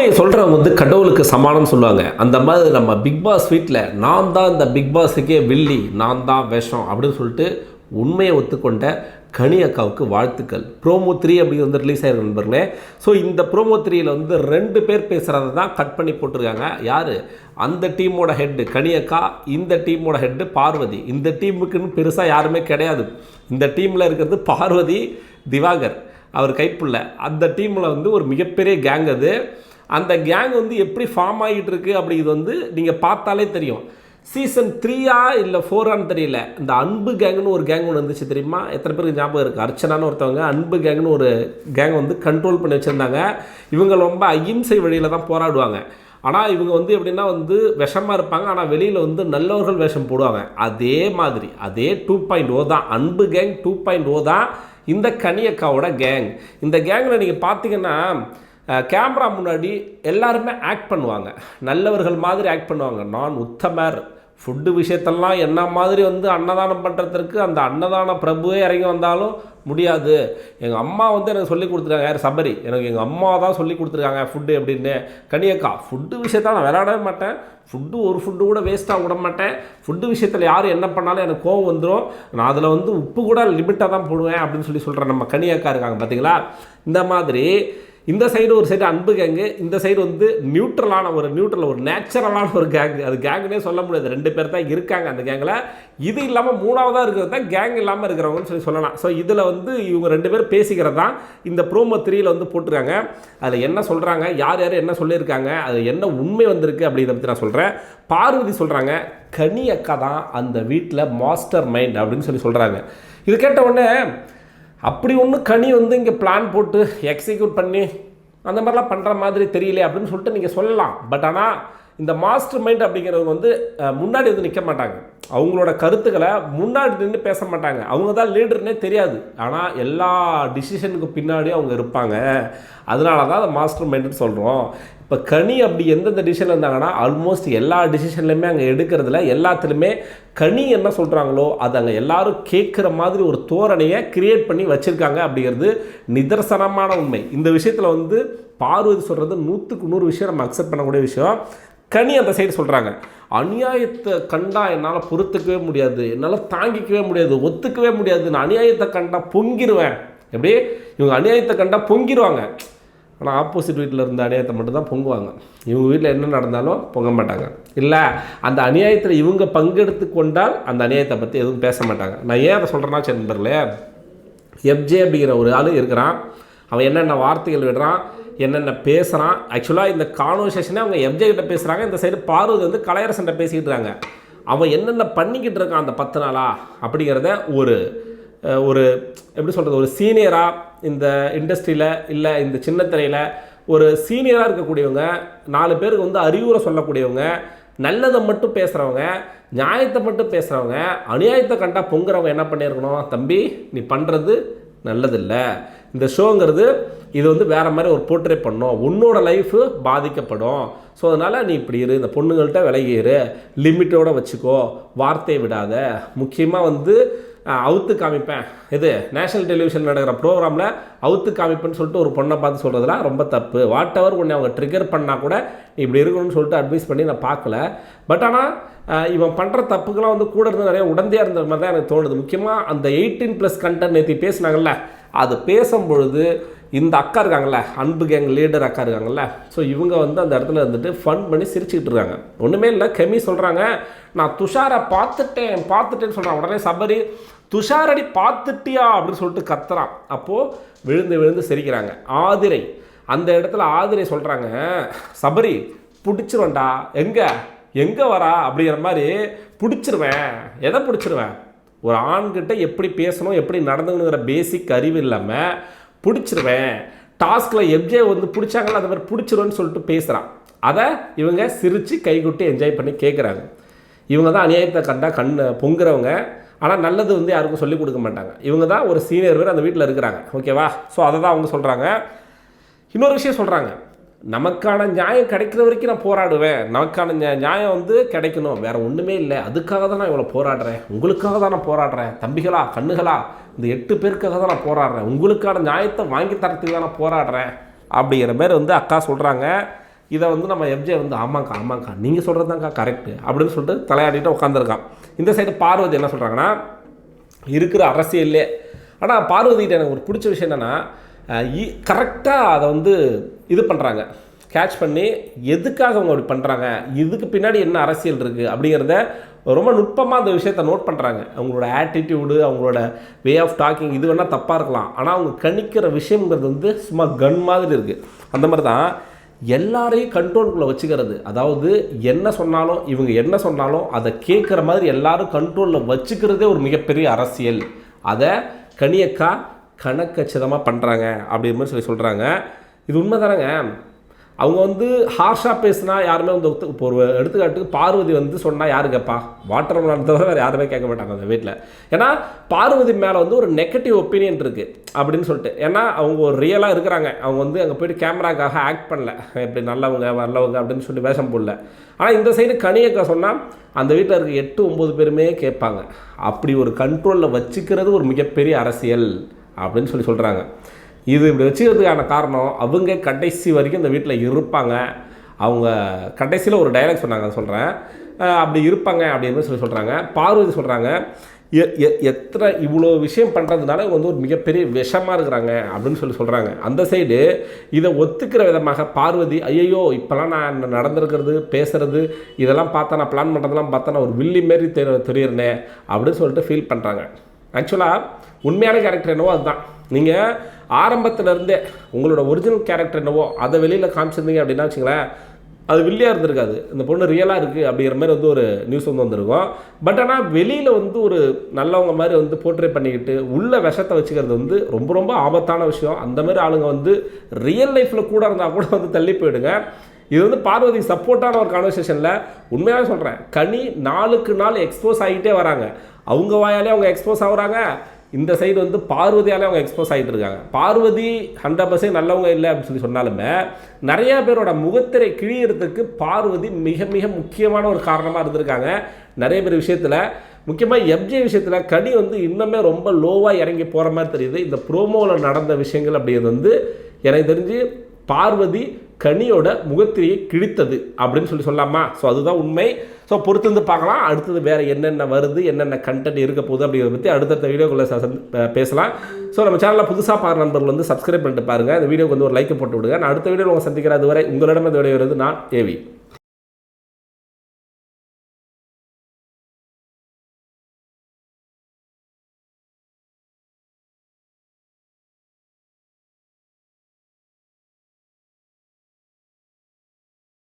உண்மையை சொல்கிறவங்க வந்து கடவுளுக்கு சமானம் சொல்லுவாங்க. அந்த மாதிரி நம்ம பிக் பாஸ் வீட்டில் நான் தான் இந்த பிக் பாஸுக்கே வில்லி நான் தான் விஷம் அப்படின்னு சொல்லிட்டு உண்மையை ஒத்துக்கொண்ட கனி அக்காவுக்கு வாழ்த்துக்கள். ப்ரோமோ த்ரீ அப்படி வந்து ரிலீஸ் ஆயிருக்கு நண்பர்களே. ஸோ இந்த ப்ரோமோ த்ரீயில் வந்து ரெண்டு பேர் பேசுகிறத தான் கட் பண்ணி போட்டிருக்காங்க. யார்? அந்த டீமோட ஹெட்டு கனி அக்கா இந்த டீமோட ஹெட்டு பார்வதி. இந்த டீமுக்குன்னு பெருசாக யாருமே கிடையாது. இந்த டீமில் இருக்கிறது பார்வதி திவாகர். அவர் கைப்புள்ள. அந்த டீமில் வந்து ஒரு மிகப்பெரிய கேங் அது. அந்த கேங் வந்து எப்படி ஃபார்ம் ஆகிட்டு இருக்கு அப்படிங்கிறது வந்து நீங்கள் பார்த்தாலே தெரியும். சீசன் த்ரீயா இல்லை ஃபோரான்னு தெரியல. இந்த அன்பு கேங்னு ஒரு கேங் ஒன்று இருந்துச்சு தெரியுமா? எத்தனை பேருக்கு ஞாபகம் இருக்குது அர்ச்சனான்னு ஒருத்தவங்க அன்பு கேங்னு ஒரு கேங் வந்து கண்ட்ரோல் பண்ணி வச்சுருந்தாங்க. இவங்க ரொம்ப அகிம்சை வழியில் தான் போராடுவாங்க. ஆனால் இவங்க வந்து எப்படின்னா வந்து விஷமாக இருப்பாங்க. ஆனால் வெளியில் வந்து நல்லவர்கள் வேஷம் போடுவாங்க. அதே மாதிரி அதே டூ பாயிண்ட் ஓ தான். அன்பு கேங் டூ பாயிண்ட் ஓ தான் இந்த கனியக்காவோட கேங் இந்த கேங்கில் நீங்கள் பார்த்தீங்கன்னா கேமரா முன்னாடி எல்லாருமே ஆக்ட் பண்ணுவாங்க. நல்லவர்கள் மாதிரி ஆக்ட் பண்ணுவாங்க. நான் உத்தமர். ஃபுட்டு விஷயத்தெல்லாம் என்ன மாதிரி வந்து அன்னதானம் பண்ணுறதுக்கு அந்த அன்னதான பிரபுவே இறங்கி வந்தாலும் முடியாது. எங்கள் அம்மா வந்து எனக்கு சொல்லி கொடுத்துருக்காங்க. யார்? சபரி. எனக்கு எங்கள் அம்மா தான் சொல்லி கொடுத்துருக்காங்க ஃபுட்டு அப்படின்னு. கனியக்கா ஃபுட்டு விஷயத்த நான் விளையாடவே மாட்டேன். ஃபுட்டு ஒரு ஃபுட்டு கூட வேஸ்ட்டாக விட மாட்டேன். ஃபுட்டு விஷயத்தில் யார் என்ன பண்ணாலும் எனக்கு கோவம் வந்துடும் நான் அதில் வந்து உப்பு கூட லிமிட்டாக தான் போடுவேன் அப்படின்னு சொல்லி சொல்கிறேன் நம்ம கனியக்கா இருக்காங்க. பார்த்தீங்களா இந்த மாதிரி இந்த சைடு ஒரு சைடு அன்பு கேங்கு இந்த சைடு வந்து நியூட்ரலான ஒரு நியூட்ரல் ஒரு நேச்சுரலான ஒரு கேங் அது கேங்குனே சொல்ல முடியாது. ரெண்டு பேர் தான் இருக்காங்க அந்த கேங்கில் இது இல்லாமல் மூணாவதாக இருக்கிறது தான் கேங் இல்லாமல் இருக்கிறவங்கன்னு சொல்லி சொல்லலாம். ஸோ இதில் வந்து இவங்க ரெண்டு பேர் பேசிக்கிறது தான் இந்த ப்ரோமோ த்ரீயில் வந்து போட்டிருக்காங்க. அதில் என்ன சொல்கிறாங்க யார் யார் என்ன சொல்லியிருக்காங்க? அது என்ன உண்மை வந்திருக்கு அப்படிங்கிறத பற்றி நான் சொல்கிறேன் பார்வதி சொல்கிறாங்க கனி அக்கா தான் அந்த வீட்டில் மாஸ்டர் மைண்ட் அப்படின்னு சொல்லி சொல்கிறாங்க இது கேட்ட உடனே அப்படி ஒன்றும் கனி வந்து இங்கே பிளான் போட்டு எக்ஸிக்யூட் பண்ணி அந்த மாதிரிலாம் பண்ணுற மாதிரி தெரியல அப்படின்னு சொல்லிட்டு நீங்கள் சொல்லலாம். பட் ஆனால் இந்த மாஸ்டர் மைண்ட் அப்படிங்கிறவங்க வந்து முன்னாடி வந்து நிற்க மாட்டாங்க. அவங்களோட கருத்துக்களை முன்னாடி நின்று பேச மாட்டாங்க. அவங்க தான் லீடர்னே தெரியாது. ஆனால் எல்லா டிசிஷனுக்கு பின்னாடியும் அவங்க இருப்பாங்க. அதனால தான் அதை மாஸ்டர் மைண்டுன்னு சொல்கிறோம் இப்போ கனி அப்படி எந்தெந்த டிசிஷனில் இருந்தாங்கன்னா ஆல்மோஸ்ட் எல்லா டிசிஷன்லையுமே அங்கே எடுக்கிறதுல எல்லாத்துலேயுமே கனி என்ன சொல்கிறாங்களோ அது அங்கே எல்லாரும் கேட்குற மாதிரி ஒரு தோரணையை கிரியேட் பண்ணி வச்சுருக்காங்க அப்படிங்கிறது நிதர்சனமான உண்மை. இந்த விஷயத்தில் வந்து பார்வதி சொல்கிறது நூற்றுக்கு நூறு விஷயம் நம்ம அக்செப்ட் பண்ணக்கூடிய விஷயம். கனி அந்த சைடு சொல்கிறாங்க அநியாயத்தை கண்டா என்னால் பொறுத்துக்கவே முடியாது. என்னால் தாங்கிக்கவே முடியாது. ஒத்துக்கவே முடியாது. நான் அநியாயத்தை கண்டா பொங்கிடுவேன் எப்படி? இவங்க அநியாயத்தை கண்டா பொங்கிடுவாங்க ஆனால் ஆப்போசிட் வீட்டில் இருந்த அநியாயத்தை மட்டும்தான் பொங்குவாங்க. இவங்க வீட்டில் என்ன நடந்தாலும் பொங்க மாட்டாங்க. இல்லை அந்த அநியாயத்தில் இவங்க பங்கெடுத்து கொண்டால் அந்த அநியாயத்தை பற்றி எதுவும் பேச மாட்டாங்க. நான் ஏன் அதை சொல்கிறேன்னா நண்பர்களே எப்ஜே அப்படிங்கிற ஒரு ஆள் இருக்கிறான். அவன் என்னென்ன வார்த்தைகள் விடுறான்? என்னென்ன பேசுகிறான் ஆக்சுவலாக இந்த கான்வர்சேஷனே அவங்க எம்ஜே கிட்ட பேசுகிறாங்க இந்த சைடு பார்வதி வந்து கலையரசன்ட்ட பேசிக்கிட்டு இருக்காங்க. அவன் என்னென்ன பண்ணிக்கிட்டு இருக்கான் அந்த பத்து நாளா? அப்படிங்கிறத ஒரு ஒரு எப்படி சொல்கிறது ஒரு சீனியராக இந்த இண்டஸ்ட்ரியில் இல்லை இந்த சின்ன திரையில் ஒரு சீனியராக இருக்கக்கூடியவங்க நாலு பேருக்கு வந்து அறிவுரை சொல்லக்கூடியவங்க நல்லதை மட்டும் பேசுகிறவங்க நியாயத்தை மட்டும் பேசுகிறவங்க அநியாயத்தை கண்டா பொங்குறவங்க என்ன பண்ணியிருக்கணும் தம்பி நீ பண்ணுறது நல்லதில்லை. இந்த ஷோங்கிறது இது வந்து வேறு மாதிரி ஒரு போர்ட்ரே பண்ணும். உன்னோட லைஃபு பாதிக்கப்படும். ஸோ அதனால் நீ இப்படி இரு இந்த பொண்ணுங்கள்கிட்ட விலகி லிமிட்டோடு வச்சுக்கோ வார்த்தையை விடாத. முக்கியமாக வந்து அவுத்து காமிப்பேன். இது நேஷனல் டெலிவிஷன் நடக்கிற ப்ரோக்ராமில் அவுத்து காமிப்பேன்னு சொல்லிட்டு ஒரு பொண்ணை பார்த்து சொல்கிறதுலாம் ரொம்ப தப்பு. வாட் எவர் உன்னை அவங்க ட்ரிகர் பண்ணால் கூட நீ இப்படி இருக்கணும்னு சொல்லிட்டு அட்வைஸ் பண்ணி நான் பார்க்கல. பட் ஆனால் இவன் பண்ணுற தப்புக்கெல்லாம் வந்து கூட இருந்து நிறைய உடந்தையாக இருந்த மாதிரி தான் எனக்கு தோணுது. முக்கியமாக அந்த எயிட்டீன் ப்ளஸ் கண்டென்ட் நேற்றி பேசினாங்கல்ல அது பேசும்பொழுது இந்த அக்கா இருக்காங்கள்ல அன்பு கேங் லீடர் அக்கா இருக்காங்கல்ல ஸோ இவங்க வந்து அந்த இடத்துல இருந்துட்டு ஃபன் பண்ணி சிரிச்சுக்கிட்டு இருக்காங்க. ஒன்றுமே இல்லை கெமி சொல்கிறாங்க நான் துஷாரை பார்த்துட்டேன் பார்த்துட்டேன்னு சொல்கிறான் உடனே சபரி துஷாரடி பார்த்துட்டியா? அப்படின்னு சொல்லிட்டு கத்துறான். அப்போது விழுந்து விழுந்து சிரிக்கிறாங்க. ஆதிரை அந்த இடத்துல ஆதிரை சொல்கிறாங்க சபரி பிடிச்சிருவேன்டா. எங்கே? எங்கே வரா? அப்படிங்கிற மாதிரி பிடிச்சிருவேன். எதை பிடிச்சிருவேன்? ஒரு ஆண்கிட்ட எப்படி பேசணும் எப்படி நடந்துங்கிற பேசிக் அறிவு இல்லாமல் பிடிச்சிருவேன். டாஸ்கில் எப்ஜே வந்து பிடிச்சாங்களோ அந்த மாதிரி பிடிச்சிருவேன்னு சொல்லிட்டு பேசுகிறான் அதை இவங்க சிரித்து கைகுட்டி என்ஜாய் பண்ணி கேட்குறாங்க இவங்க தான் அநியாயத்தை கண்டா கண் பொங்குறவங்க. ஆனால் நல்லது வந்து யாருக்கும் சொல்லிக் கொடுக்க மாட்டாங்க. இவங்க தான் ஒரு சீனியர் பேர் அந்த வீட்டில் இருக்கிறாங்க. ஓகேவா ஸோ அதை தான் அவங்க சொல்கிறாங்க இன்னொரு விஷயம் சொல்கிறாங்க நமக்கான நியாயம் கிடைக்கிற வரைக்கும் நான் போராடுவேன். நமக்கான நியாயம் வந்து கிடைக்கணும். வேறு ஒன்றுமே இல்லை. அதுக்காக தான் நான் இவ்வளோ போராடுறேன். உங்களுக்காக தான் நான் போராடுறேன். தம்பிகளா கண்ணுகளா இந்த எட்டு பேருக்காக தான் நான் போராடுறேன். உங்களுக்கான நியாயத்தை வாங்கி தரத்துக்கு தான் நான் போராடுறேன். அப்படிங்கிற மாதிரி வந்து அக்கா சொல்கிறாங்க இதை வந்து நம்ம எம்ஜே வந்து ஆமாங்க்கா ஆமாங்க்கா நீங்கள் சொல்கிறது தான்க்கா கரெக்டு அப்படின்னு சொல்லிட்டு தலையாடிட்டு உட்காந்துருக்கான் இந்த சைடு பார்வதி என்ன சொல்கிறாங்கன்னா இருக்கிற அரசியல்லே. ஆனால் பார்வதிகிட்ட எனக்கு ஒரு பிடிச்ச விஷயம் என்னென்னா கரெக்டாக அதை வந்து இது பண்ணுறாங்க கேட்ச் பண்ணி எதுக்காக அவங்க அப்படி பண்ணுறாங்க இதுக்கு பின்னாடி என்ன அரசியல் இருக்குது அப்படிங்கிறத ரொம்ப நுட்பமாக அந்த விஷயத்தை நோட் பண்ணுறாங்க அவங்களோட ஆட்டிடியூடு அவங்களோட வே ஆஃப் டாக்கிங் இது வேணால் தப்பாக இருக்கலாம். ஆனால் அவங்க கணிக்கிற விஷயங்கிறது வந்து சும்மா கன் மாதிரி இருக்குது அந்த மாதிரி தான் எல்லாரையும் கண்ட்ரோலுக்குள்ளே வச்சுக்கிறது. அதாவது என்ன சொன்னாலும் இவங்க என்ன சொன்னாலும் அதை கேட்குற மாதிரி எல்லாரும் கண்ட்ரோலில் வச்சுக்கிறதே ஒரு மிகப்பெரிய அரசியல். அதை கனியக்கா கணக்கச்சிதமாக பண்ணுறாங்க அப்படிங்கிற மாதிரி சொல்லி சொல்கிறாங்க இது உண்மை தானேங்க அவங்க வந்து ஹார்ஷாக பேசினா யாருமே வந்து ஒத்து இப்போ ஒரு எடுத்துக்காட்டுக்கு பார்வதி வந்து சொன்னால் யாரு கேட்பா வாட்டர் மெலன் தவிர வேறு யாருமே கேட்க மாட்டாங்க அந்த வீட்டில் ஏன்னா பார்வதி மேலே வந்து ஒரு நெகட்டிவ் ஒப்பீனியன் இருக்குது அப்படின்னு சொல்லிட்டு. ஏன்னா அவங்க ஒரு ரியலாக இருக்கிறாங்க. அவங்க வந்து அங்கே போயிட்டு கேமராக்காக ஆக்ட் பண்ணல. இப்படி நல்லவங்க வரலவங்க அப்படின்னு சொல்லி வேஷம் போடல. ஆனால் இந்த சைடு கனியக்கா சொன்னால் அந்த வீட்டில் இருக்க எட்டு ஒம்பது பேருமே கேட்பாங்க. அப்படி ஒரு கண்ட்ரோலில் வச்சுக்கிறது ஒரு மிகப்பெரிய அரசியல் அப்படின்னு சொல்லி சொல்கிறாங்க இது இப்படி வச்சுக்கிறதுக்கான காரணம் அவங்க கடைசி வரைக்கும் இந்த வீட்டில் இருப்பாங்க. அவங்க கடைசியில் ஒரு டைலாக் சொன்னாங்க சொல்கிறேன் அப்படி இருப்பாங்க அப்படின்னு சொல்லி சொல்கிறாங்க பார்வதி சொல்கிறாங்க எ- எத்தனை இவ்வளோ விஷயம் பண்ணுறதுனால வந்து ஒரு மிகப்பெரிய விஷமாக இருக்கிறாங்க அப்படின்னு சொல்லி சொல்கிறாங்க அந்த சைடு இதை ஒத்துக்கிற விதமாக பார்வதி ஐயையோ இப்போலாம் நான் நடந்திருக்கிறது பேசுறது இதெல்லாம் பார்த்தா நான் பிளான் பண்ணுறதெல்லாம் பார்த்தா நான் ஒரு வில்லி மாரி தெரிய தெரியறனே அப்படின்னு சொல்லிட்டு ஃபீல் பண்ணுறாங்க ஆக்சுவலாக உண்மையான கேரக்டர் என்னவோ அதுதான். நீங்கள் ஆரம்பத்துல இருந்தே உங்களோட ஒரிஜினல் கேரக்டர் என்னவோ அதை வெளியில் காமிச்சிருந்தீங்க அப்படின்னா வச்சுங்களேன் அது வில்லியாக இருந்திருக்காது. இந்த பொண்ணு ரியலாக இருக்குது அப்படிங்கிற மாதிரி வந்து ஒரு நியூஸ் வந்து வந்திருக்கும். பட் ஆனால் வெளியில் வந்து ஒரு நல்லவங்க மாதிரி வந்து போர்ட்ரேட் பண்ணிக்கிட்டு உள்ள விஷத்தை வச்சுக்கிறது வந்து ரொம்ப ரொம்ப ஆபத்தான விஷயம். அந்த மாதிரி ஆளுங்க வந்து ரியல் லைஃப்பில் கூட இருந்தால் கூட வந்து தள்ளி போயிடுங்க. இது வந்து பார்வதி சப்போர்ட்டான ஒரு கான்வர்சேஷனில் உண்மையாக சொல்கிறேன் கனி நாளுக்கு நாள் எக்ஸ்போஸ் ஆகிட்டே வராங்க. அவங்க வாயாலே அவங்க எக்ஸ்போஸ் ஆகுறாங்க. இந்த சைடு வந்து பார்வதியாலே அவங்க எக்ஸ்போஸ் ஆகிட்டு இருக்காங்க. பார்வதி ஹண்ட்ரட் பர்சன்ட் நல்லவங்க இல்லை அப்படின்னு சொல்லி சொன்னாலுமே நிறையா பேரோட முகத்திரை கிழியறதுக்கு பார்வதி மிக மிக முக்கியமான ஒரு காரணமாக இருந்திருக்காங்க. நிறைய பேர் விஷயத்தில் முக்கியமாக எம்ஜே விஷயத்தில் கனி வந்து இன்னுமே ரொம்ப லோவாக இறங்கி போகிற மாதிரி தெரியுது. இந்த ப்ரோமோவில் நடந்த விஷயங்கள் அப்படிங்கிறது வந்து எனக்கு தெரிஞ்சு பார்வதி கனியோட முகத்திரையை கிழித்தது அப்படின்னு சொல்லி சொல்லலாமா ஸோ அதுதான் உண்மை. ஸோ பொறுத்து வந்து பார்க்கலாம். அடுத்தது வேறு என்னென்ன வருது என்னென்ன கண்டென்ட் இருக்க போகுது அப்படிங்கிறத பற்றி அடுத்தடுத்த வீடியோக்குள்ளே பேசலாம். ஸோ நம்ம சேனலில் புதுசாக பாரு நண்பர்கள் வந்து சப்ஸ்கிரைப் பண்ணிட்டு பாருங்கள் இந்த வீடியோக்கு வந்து ஒரு லைக் போட்டு விடுங்க. நான் அடுத்த வீடியோவில் உங்களை சந்திக்கிற அதுவரை உங்களிடம் இந்த விடைபெறுவது நான் ஏவி